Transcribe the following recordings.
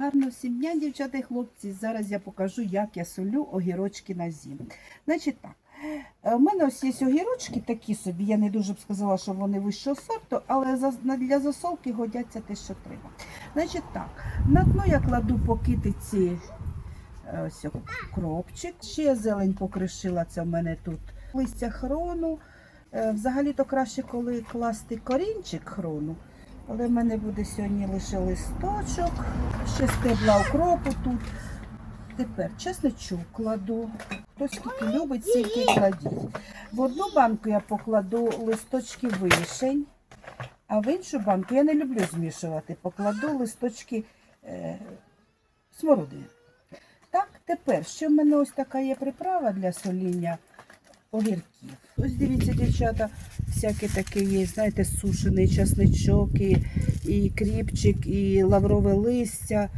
Гарно всім дня, дівчата і хлопці. Зараз я покажу, як я солю огірочки на зиму. Значить так, е, у мене ось є огірочки такі собі. Я не дуже б сказала, що вони вищого сорту, але для засолки годяться те, що треба. Значить так, на дно я кладу по китиці е, ось кропчик. Ще зелень покришила, це в мене тут. Листя хрону. Е, Взагалі-то краще, коли класти корінчик хрону. Але в мене буде сьогодні лише листочок, ще стебла укропу тут. Тепер чесничок кладу. Хто скільки любить, стільки кладіть. В одну банку я покладу листочки вишень, а в іншу банку я не люблю змішувати. Покладу листочки е, смородини. Так, тепер ще в мене ось така є приправа для соління огірків. Ось дивіться, дівчата, всяке таке є, знаєте, сушений часничок, і, і кріпчик, і лаврове листя.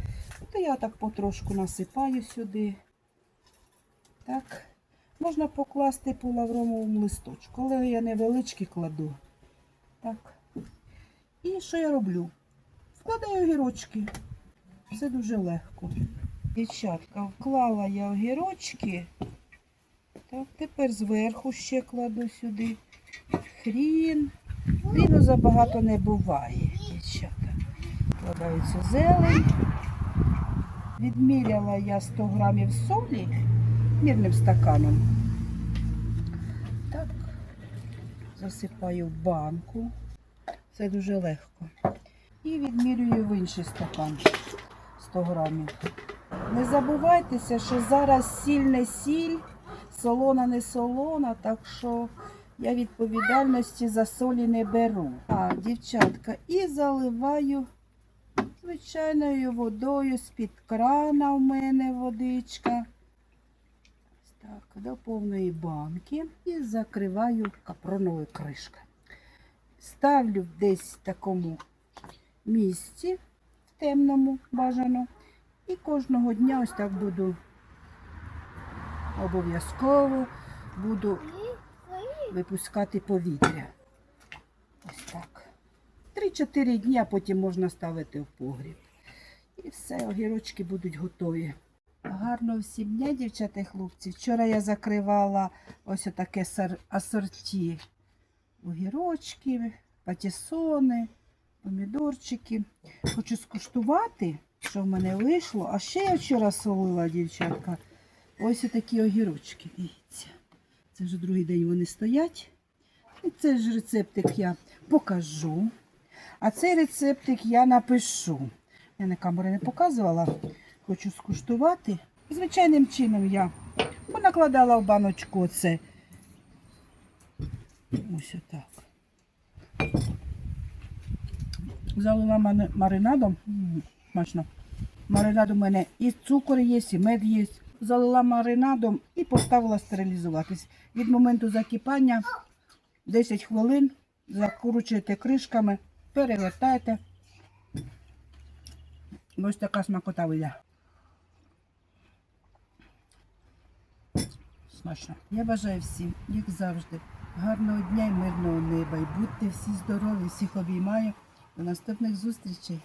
То я так потрошку насипаю сюди. Так. Можна покласти по лавровому листочку, але я невеличкий кладу. Так. І що я роблю? Вкладаю огірочки. Все дуже легко. Дівчатка, вклала я огірочки. Так, тепер зверху ще кладу сюди хрін. Хріну забагато не буває, дівчата. Вкладаю цю зелень. Відміряла я 100 грамів солі мірним стаканом. Так, засипаю в банку. Це дуже легко. І відмірюю в інший стакан 100 грамів. Не забувайтеся, що зараз сіль не сіль, солона не солона, так що я відповідальності за солі не беру. А, дівчатка, і заливаю звичайною водою з-під крана у мене водичка. Так, до повної банки і закриваю капроновою кришкою. Ставлю десь в такому місці, в темному бажано. І кожного дня ось так буду обов'язково буду випускати повітря. Ось так. 3-4 дні, а потім можна ставити в погріб. І все, огірочки будуть готові. Гарно всім дня, дівчата і хлопці. Вчора я закривала ось таке асорті. Огірочки, патісони, помідорчики. Хочу скуштувати, що в мене вийшло. А ще я вчора солила, дівчатка. Ось такі огірочки. Дивіться. Це вже другий день вони стоять. І цей ж рецептик я покажу. А цей рецептик я напишу. Я на камері не показувала. Хочу скуштувати. Звичайним чином я понакладала в баночку оце. Ось отак. Залила маринадом. Смачно. Маринад у мене і цукор є, і мед є. Залила маринадом і поставила стерилізуватись. Від моменту закипання 10 хвилин закручуєте кришками, перевертаєте. Ось така смакота вийде. Смачно. Я бажаю всім, як завжди, гарного дня і мирного неба. І будьте всі здорові, всіх обіймаю. До наступних зустрічей.